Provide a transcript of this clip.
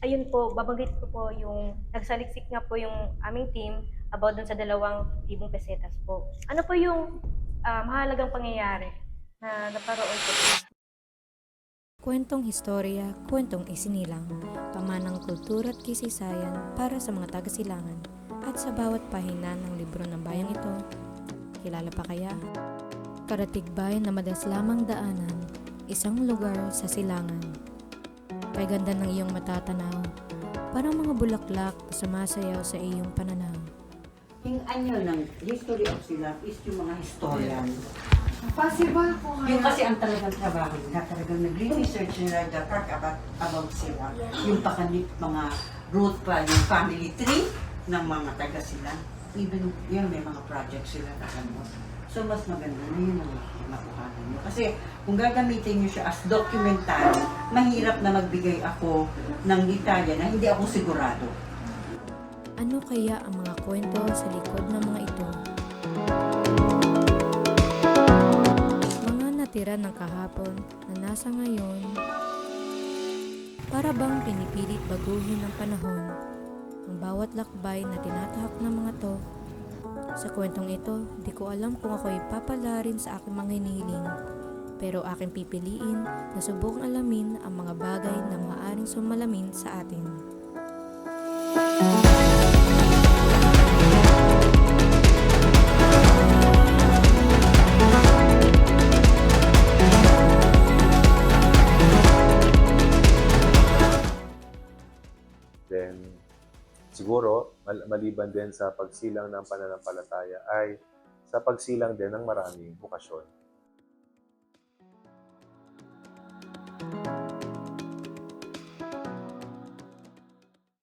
ayun po, babanggit ko po yung nagsaliksik nga po yung aming team about dun sa dalawang libong pesetas po. Ano po yung ah, mahalagang pangyayari na naparoon po? Kwentong historya, kwentong isinilang, pamanang kultura at kisaysayan para sa mga taga-silangan at sa bawat pahina ng libro ng bayang ito. Kilala pa kaya? Karatigbayan na madas lamang daanan, isang lugar sa silangan. Kay ganda ng iyong matatanaw, parang mga bulaklak sumasayaw sa iyong pananaw. Yung anyo ng history of sila is yung mga historian. Possible po Yung kaya. kasi ang talagang trabaho nila, talagang nagre-research nila the fact about, about sila. Yung pakanip, mga root pa, yung family tree ng mga taga sila. Even yun, may mga project sila na ano. So, mas maganda na yun ang makuhanan nyo. Kasi kung gagamitin nyo siya as documentary, mahirap na magbigay ako ng detalye na hindi ako sigurado. Ano kaya ang mga kwento sa likod ng mga ito? Mga natira ng kahapon na nasa ngayon, para bang pinipilit baguhin ng panahon ang bawat lakbay na tinatahak ng mga to. Sa kwentong ito, di ko alam kung ako ipapalarin sa aking mga hinihiling, pero aking pipiliin na subukang alamin ang mga bagay na maaaring sumalamin sa atin. Siguro, mal- maliban din sa pagsilang ng pananampalataya ay sa pagsilang din ng maraming bukasyon.